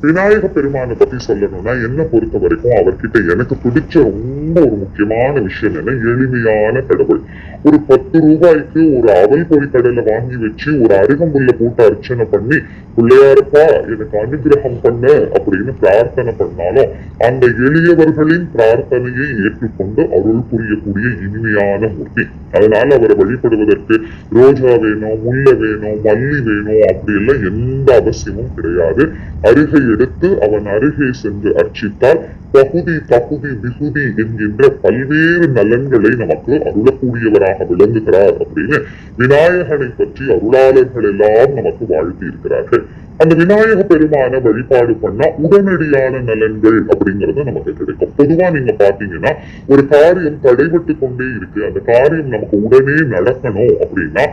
விநாயக பெருமானை பத்தி சொல்லணும்னா என்ன பொறுத்த வரைக்கும் அவர்கிட்ட எனக்கு பிடிச்ச ரொம்ப ஒரு முக்கியமான விஷயம் என்ன எளிமையான கடவுள். ஒரு பத்து ரூபாய்க்கு ஒரு அவல் பொறி கடையில வாங்கி வச்சு ஒரு அருகம்புல்ல போட்டு அர்ச்சனை பண்ணி பிள்ளையாருப்பா எனக்கு அனுகிரகம் பண்ண அப்படின்னு பிரார்த்தனை பண்ணாலும் அந்த எளியவர்களின் பிரார்த்தனையை ஏற்றுக்கொண்டு அருள் புரியக்கூடிய இனிமையான மூர்த்தி. அதனால அவரை வழிபடுவதற்கு ரோஜா வேணும் முல்லை வேணும் மல்லி வேணும் அப்படி எல்லாம் எந்த அவசியமும் கிடையாது. அருகை எடுத்து அவன் அருகே சென்று அர்ச்சித்தால் பகுதி தகுதி விகுதி என்கின்ற பல்வேறு நலன்களை நமக்கு அருளக்கூடியவராக விளங்குகிறார் அப்படின்னு விநாயகனை பற்றி அருளாளர்கள் எல்லாம் நமக்கு வாழ்த்தி இருக்கிறார்கள் அந்த விநாயக பெருமான வழிபாடு பண்ணா உடனடியான நலன்கள் அப்படிங்கிறது நமக்கு கிடைக்கும். பொதுவா நீங்க பாத்தீங்கன்னா ஒரு காரியம் தடைபட்டு கொண்டே இருக்கு. அந்த காரியம் நமக்கு உடனே நடக்கணும் அப்படின்னா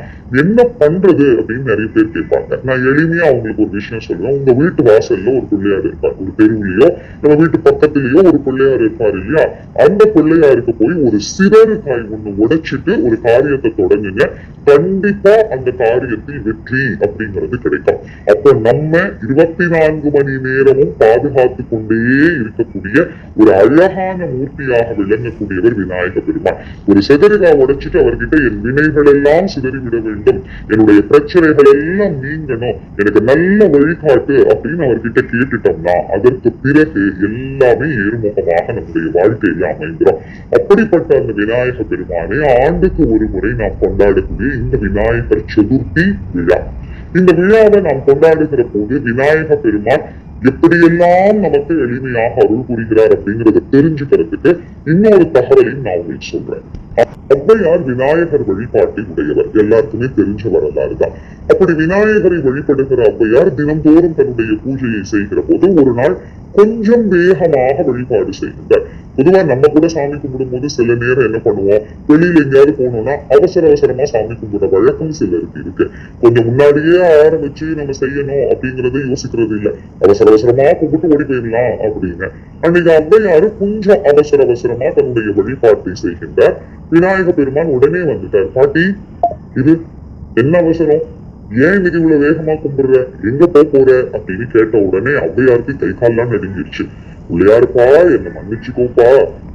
என்ன பண்றது அப்படின்னு நிறைய பேர் கேட்பாங்க. நான் எளிமையா அவங்களுக்கு ஒரு விஷயம் சொல்லுவேன் உங்க வீட்டு வாசல்ல ஒரு பிள்ளையார் இருப்பார். ஒரு தெருவுலயோ நம்ம வீட்டு பக்கத்துல பக்கத்துலயோ ஒரு பிள்ளையார் இருப்பார் இல்லையா? அந்த பிள்ளையாருக்கு போய் ஒரு சிறறு காய் ஒண்ணு உடைச்சிட்டு ஒரு காரியத்தை தொடங்குங்க. கண்டிப்பா அந்த காரியத்தில் வெற்றி அப்படிங்கிறது கிடைக்கும். அப்போ நம்ம இருபத்தி நான்கு மணி நேரமும் பாதுகாத்து கொண்டே இருக்கக்கூடிய ஒரு அழகான மூர்த்தியாக விளங்கக்கூடியவர் விநாயக பெருமான். ஒரு சிதறிகா உடைச்சிட்டு அவர்கிட்ட என் வினைகள் எல்லாம் சிதறிவிட வேண்டும். என்னுடைய பிரச்சனைகள் எல்லாம் நீங்கணும். எனக்கு நல்ல வழிகாட்டு. அப்படின்னு அவர்கிட்ட கேட்டுட்டோம்னா அதற்கு பிறகு எல்லாமே ஏறுமுகமாக நம்முடைய வாழ்க்கையில அமைந்துரும் அப்படிப்பட்ட அந்த விநாயக பெருமானை ஆண்டுக்கு ஒரு முறை நாம் கொண்டாடக்கூடிய இந்த விநாயகர் சதுர்த்தி விழா. இந்த விழாவை நாம் கொண்டாடுகிற போது விநாயக பெருமான் எப்படியெல்லாம் நமக்கு எளிமையாக அருள் புரிகிறார் அப்படிங்கறத தெரிஞ்சுக்கிறதுக்கு இன்னொரு தகவலையும் நான் உங்களுக்கு சொல்றேன். ஔவையார் விநாயகர் வழிபாட்டை உடையவர். எல்லாருக்குமே தெரிஞ்ச வரலாறு தான். அப்படி விநாயகரை வழிபடுகிற ஔவையார் தினந்தோறும் தன்னுடைய பூஜையை செய்கிற போது ஒரு நாள் கொஞ்சம் வேகமாக வழிபாடு செய்யுங்கள். பொதுவா நம்ம கூட சாமி கும்பிடும் போது சில நேரம் என்ன பண்ணுவோம்? வெளியில எங்கேயாவது போனோம்னா அவசர அவசரமா சாமி கும்பிட வழக்கம் சிலருக்கு இருக்கு. கொஞ்சம் முன்னாடியே ஆரம்பிச்சு நம்ம செய்யணும் அப்படிங்கறத யோசிக்கிறது இல்ல. அவசர அவசரமா கும்பிட்டு ஓடி போயிடலாம் அப்படின்னு. அன்னைக்கு ஔவையாரு கொஞ்சம் அவசர அவசரமா தன்னுடைய வழிபாட்டை செய்கின்றார். விநாயக பெருமான் உடனே வந்துட்டார். பாட்டி இது என்ன அவசரம்? ஏன் இன்னைக்கு இவ்வளவு வேகமா கும்பிடுற? எங்க போக போற? அப்படின்னு கேட்ட உடனே அவ்வையாருக்கு கை கால்லாம் நடுங்கிடுச்சு பிள்ளையாருப்பா என்ன மன்னிச்சுக்கோப்பா.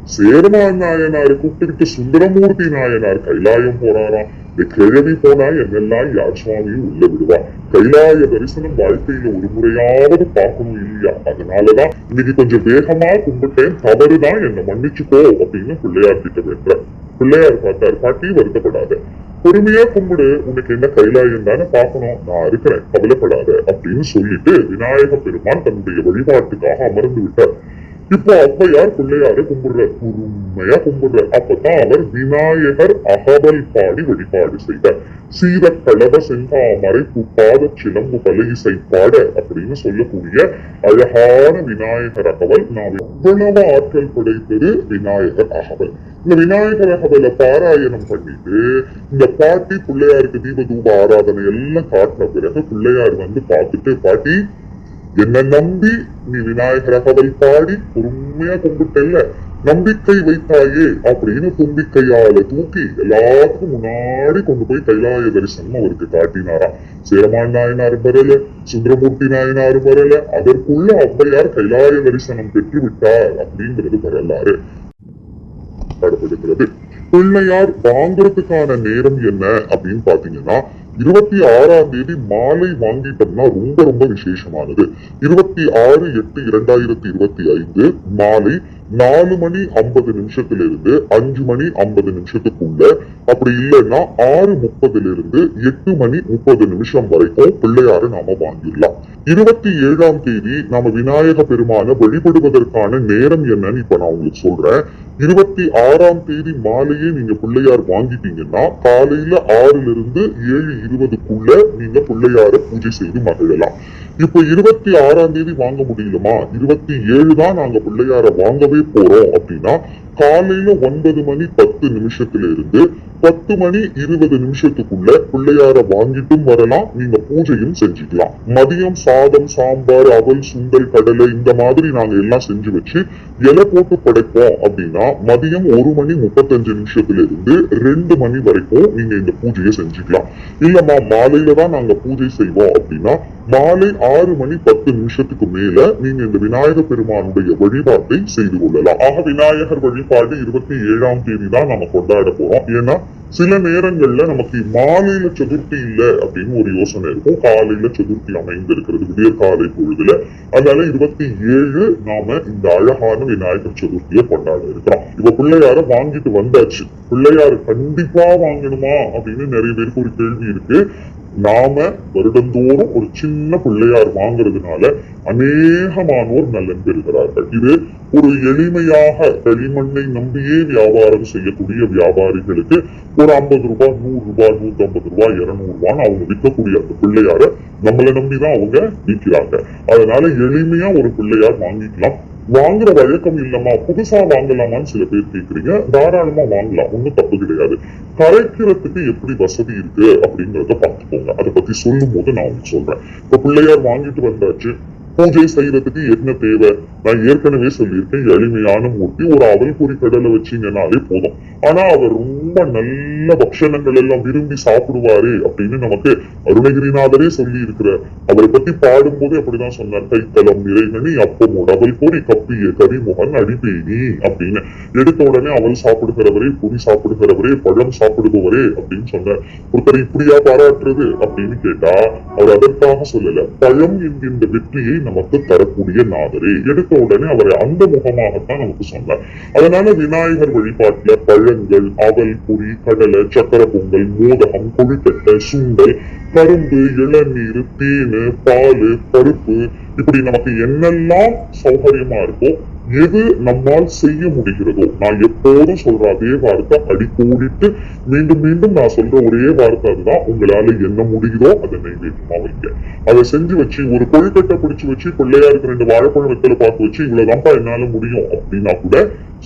சேரமான் நாயனார் கூப்பிட்டுக்கிட்டு சுந்தரமூர்த்தி நாயனார் கைலாயம் போறாராம் இந்த கிழவி போனா என்னெல்லாம் யார் சுவாமியும் உள்ள விடுவா? கைலாய தரிசனம் வாழ்க்கையில ஒரு முறையாவது பார்க்கணும் இல்லையா? அதனாலதான் இன்னைக்கு கொஞ்சம் வேகமா கும்பிட்டேன். தவறுதான் என்ன மன்னிச்சுக்கோ அப்படின்னு பிள்ளையார் கிட்ட வேண்டார் பிள்ளையார் பார்த்தார் பாட்டி வருத்தப்படாத. பொறுமையா கும்பிடு. உனக்கு என்ன கைலாயம் தானே பார்க்கணும். நான் இருக்கிறேன். கவலைப்படாத அப்படின்னு சொல்லிட்டு விநாயக பெருமான் தன்னுடைய வழிபாட்டுக்காக அமர்ந்து விட்டார். இப்போ ஔவையார் பிள்ளையார கும்பிடுறார். பொறுமையா கும்பிடுறார். அப்பதான் அவர் விநாயகர் அகவல் பாடி வழிபாடு செய்தார். சீத கலவ செங்காமரை புப்பாத சிலம்பு பலகிசை பாட அப்படின்னு சொல்லக்கூடிய அழகான விநாயகர் அகவல். நான் எவ்வளவு ஆற்றல் படைத்தது? விநாயகர் அகவல். இந்த விநாயகர் அகவலை பாராயணம் பண்ணிட்டு இந்த பாட்டி பிள்ளையாருக்கு தீப தூப ஆராதனை எல்லாம் காட்டின பிறகு பிள்ளையார் வந்து பார்த்துட்டு பாட்டி என்ன நம்பி நீ விநாயகர் அகவல் பாடி பொறுமையா கும்பிட்டல்ல. நம்பிக்கை வைத்தாயே அப்படின்னு தும்பிக்கையால தூக்கி எல்லாத்துக்கும் முன்னாடி கொண்டு போய் கைலாய தரிசனம் அவருக்கு காட்டினாராம் சேரமான் நாயனார் வரல சுந்தரமூர்த்தி நாயனார் வரல அதற்குள்ள ஔவையார் கைலாய தரிசனம் பெற்று விட்டார் அப்படிங்கிறது வரலாறு. பாடப்படுகிறது பிள்ளையார் வாங்குறதுக்கான நேரம் என்ன அப்படின்னு பாத்தீங்கன்னா இருபத்தி ஆறாம் தேதி மாலை வாங்கிட்டோம்னா ரொம்ப ரொம்ப விசேஷமானது. இருபத்தி ஆறு எட்டு இரண்டாயிரத்தி இருபத்தி ஐந்து மாலை நாலு மணி ஐம்பது நிமிஷத்துல இருந்து அஞ்சு மணி ஐம்பது நிமிஷத்துக்குள்ள அப்படி இல்லைன்னா ஆறு முப்பதுல இருந்து எட்டு மணி முப்பது நிமிஷம் வரைக்கும் பிள்ளையார நாம வாங்கிடலாம். இருபத்தி ஏழாம் தேதி நாம விநாயக பெருமான வழிபடுவதற்கான நேரம் என்னன்னு இப்ப நான் உங்களுக்கு சொல்றேன். இருபத்தி ஆறாம் தேதி மாலையே நீங்க பிள்ளையார் வாங்கிட்டீங்கன்னா காலையில ஆறுல இருந்து ஏழு இருபதுக்குள்ள நீங்க பிள்ளையார பூஜை செய்து மகிழலாம். இப்போ இருபத்தி ஆறாம் தேதி வாங்க முடியலமா? இருபத்தி ஏழு தான் நாங்க பிள்ளையார வாங்கவே போறோம் அப்படின்னா காலையில ஒன்பது மணி பத்து நிமிஷத்துல இருந்து பத்து மணி இருபது நிமிஷத்துக்குள்ள பிள்ளையார வாங்கிட்டும் வரலாம். நீங்க பூஜையும் செஞ்சுக்கலாம். மதியம் சாதம் சாம்பார் அவல் சுண்டல் கடலை இந்த மாதிரி நாங்க எல்லாம் செஞ்சு வச்சு இலை போட்டு படைப்போம் அப்படின்னா மதியம் ஒரு மணி முப்பத்தஞ்சு நிமிஷத்துல இருந்து ரெண்டு மணி வரைக்கும் நீங்க இந்த பூஜையை செஞ்சுக்கலாம். இல்லம்மா மாலையில தான் நாங்க பூஜை செய்வோம் அப்படின்னா மாலை ஆறு மணி பத்து நிமிஷத்துக்கு மேல நீங்க இந்த விநாயக பெருமானுடைய வழிபாட்டை செய்து கொள்ளலாம். ஆக விநாயகர் வழிபாடு இருபத்தி ஏழாம் தேதி தான் நம்ம கொண்டாட போறோம். ஏன்னா சில நேரங்கள்ல நமக்கு மாலையில சதுர்த்தி இல்ல அப்படின்னு ஒரு யோசனை இருக்கும். காலையில சதுர்த்தி அமைந்து இருக்கிறது விடிய காலை பொழுதுல. அதனால இருபத்தி ஏழு நாம இந்த அழகான விநாயகர் சதுர்த்தியை கொண்டாட இருக்கிறோம். இப்ப பிள்ளையார வாங்கிட்டு வந்தாச்சு. பிள்ளையார் கண்டிப்பா வாங்கணுமா அப்படின்னு நிறைய பேருக்கு ஒரு கேள்வி இருக்கு. நாம வருடந்தோறும் ஒரு சின்ன பிள்ளையார் வாங்குறதுனால அநேகமானோர் நலன் பெறுகிறார்கள். இது ஒரு எளிமையாக களிமண்ணை நம்பியே வியாபாரம் செய்யக்கூடிய வியாபாரிகளுக்கு ஒரு ஐம்பது ரூபாய் நூறு ரூபாய் நூத்தி ஐம்பது ரூபாய் இருநூறு ரூபான்னு அவங்க விற்கக்கூடிய அந்த பிள்ளையார நம்மளை நம்பிதான் அவங்க விற்கிறாங்க. அதனால எளிமையா ஒரு பிள்ளையார் வாங்கிக்கலாம். வாங்குற வழக்கம் இல்லம்மா. புதுசா வாங்கலாமான்னு சில பேர் கேக்குறீங்க. தாராளமா வாங்கலாம். ஒண்ணும் தப்பு கிடையாது. கரைக்கிறதுக்கு எப்படி வசதி இருக்கு அப்படிங்கறத பார்த்துக்கோங்க. அதை பத்தி சொல்லும் போது நான் உங்களுக்கு சொல்றேன். இப்ப பிள்ளையார் வாங்கிட்டு வந்தாச்சு. பூஜை செய்யறதுக்கு என்ன தேவை? நான் ஏற்கனவே சொல்லியிருக்கேன். எளிமையான மூர்த்தி. ஒரு அவல் பொறி கடலை வச்சீங்கன்னாலே போதும். ஆனா அவர் ரொம்ப நல்ல பக்ஷணங்கள் எல்லாம் விரும்பி சாப்பிடுவாரு அப்படின்னு நமக்கு அருணகிரிநாதரே சொல்லி இருக்கிறார் அவரை பத்தி பாடும்போது அப்படிதான் சொன்னார். கைத்தலம் நிறைகனி அப்பம் உடவல் பொறி கப்பிய கரிமுகன் அடிப்பேனி அப்படின்னு. எடுத்த உடனே அவள் சாப்பிடுகிறவரே பொறி சாப்பிடுகிறவரே பழம் சாப்பிடுபவரே அப்படின்னு சொன்னார். ஒருத்தர் இப்படியா பாராட்டுறது அப்படின்னு கேட்டா அவர் அதற்காக சொல்லல. பழம் என்கின்ற வெற்றியை நமக்கு தரக்கூடிய நாதரே. எடுத்த உடனே அவரை அந்த முகமாகத்தான் நமக்கு சொன்னார். அதனால விநாயகர் வழிபாட்டுல பழங்கள் அவல் பொறி கடல் சக்கர பொங்கல் மோதகம் கொழுக்கட்டை சுண்டல் கரும்பு இளநீர் தேனு பால் பருப்பு இப்படி நமக்கு என்னெல்லாம் சௌகரியமா இருக்கோ எது நம்மால் செய்ய முடிகிறதோ நான் எப்போதும் சொல்ற அதே வார்த்தை அடிக்கோடிட்டு மீண்டும் மீண்டும் நான் சொல்ற ஒரே வார்த்தை அதுதான். உங்களால என்ன முடியுதோ அதை நைவேத்தியமா வைங்க. அதை செஞ்சு வச்சு ஒரு கொழுக்கட்டை பிடிச்சு வச்சு பிள்ளையாருக்கு ரெண்டு வாழைப்பழம் வெத்தலை பார்த்து வச்சு இவ்வளவுதான்ப்பா என்னால முடியும் அப்படின்னா கூட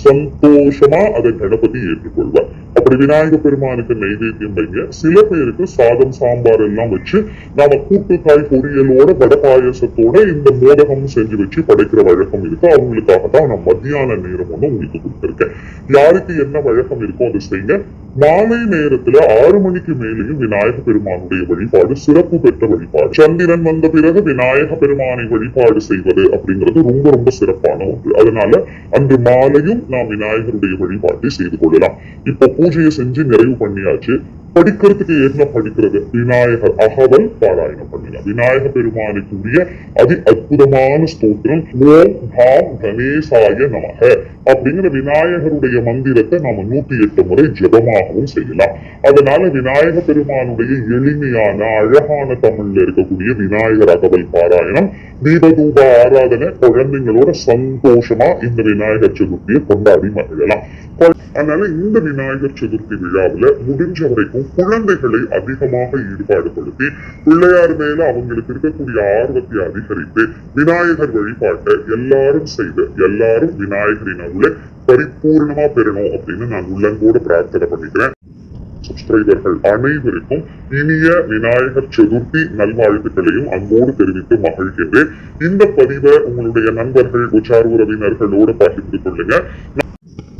சந்தோஷமா அதை கணபதி ஏற்றுக்கொள்வார். அப்படி விநாயக பெருமானுக்கு நைவேத்தியம் வைங்க. சில பேருக்கு சாதம் சாம்பார் எல்லாம் வச்சு நாம கூட்டுக்காய் பொரியலோட வட பாயசத்தோட இந்த மோதகம் செஞ்சு வச்சு படைக்கிற வழக்கம் இருக்கு. அவங்களுக்காக தான் நான் மத்தியான நேரம் ஒண்ணு உங்களுக்கு கொடுத்திருக்கேன். யாருக்கு என்ன வழக்கம் இருக்கோ அதை செய்யுங்க மாலை நேரத்துல ஆறு மணிக்கு மேலேயும் விநாயக பெருமானுடைய வழிபாடு சிறப்பு பெற்ற வழிபாடு. சந்திரன் வந்த பிறகு விநாயக பெருமானை வழிபாடு செய்வது அப்படிங்கிறது ரொம்ப ரொம்ப சிறப்பான ஒன்று. அதனால அன்று மாலையும் நாம் விநாயகருடைய வழிபாட்டை செய்து கொள்ளலாம். இப்போ பூஜையை செஞ்சு நிறைவு பண்ணியாச்சு. படிக்கிறதுக்கு என்ன படிக்கிறது. விநாயகர் அகவல் பாராயணம் பண்ணுங்க விநாயக பெருமானுக்குரிய அதி அற்புதமான ஸ்தோத்திரம் ஓம் தாம் கணேசாய நமக அப்படிங்கிற விநாயகருடைய மந்திரத்தை நாம நூத்தி எட்டு முறை ஜபமாகவும் செய்யலாம். அதனால விநாயக பெருமானுடைய எளிமையான அழகான தமிழ்ல இருக்கக்கூடிய விநாயகர் அகவல் பாராயணம் தீபதூப ஆராதனை குழந்தைங்களோட சந்தோஷமா இந்த விநாயகர் சதுர்த்தியை கொண்டாடி மகிழலாம். அதனால இந்த விநாயகர் சதுர்த்தி விழாவில் முடிஞ்ச வரைக்கும் குழந்தைகளை அதிகமாக ஈடுபாடுபடுத்தி பிள்ளையார் மேல அவங்களுக்கு இருக்கக்கூடிய ஆர்வத்தை அதிகரித்து விநாயகர் வழிபாட்டை எல்லாரும் செய்து எல்லாரும் விநாயகரின் அருளை பரிபூர்ணமா பெறணும் அப்படின்னு நான் உள்ளங்கோட பிரார்த்தனை பண்ணிக்கிறேன். சப்ஸ்கிரைபர்கள் அனைவருக்கும் இனிய விநாயகர் சதுர்த்தி நல்வாழ்த்துக்களையும் அன்போடு தெரிவித்து மகிழ்கின்றேன். இந்த பதிவை உங்களுடைய நண்பர்கள் உச்சார் உறவினர்களோடு பகிர்ந்து கொள்ளுங்க.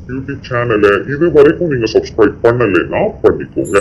யூடியூப் சேனலை இது வரைக்கும் நீங்க சப்ஸ்கிரைப் பண்ணலைன்னா பண்ணிக்கோங்க.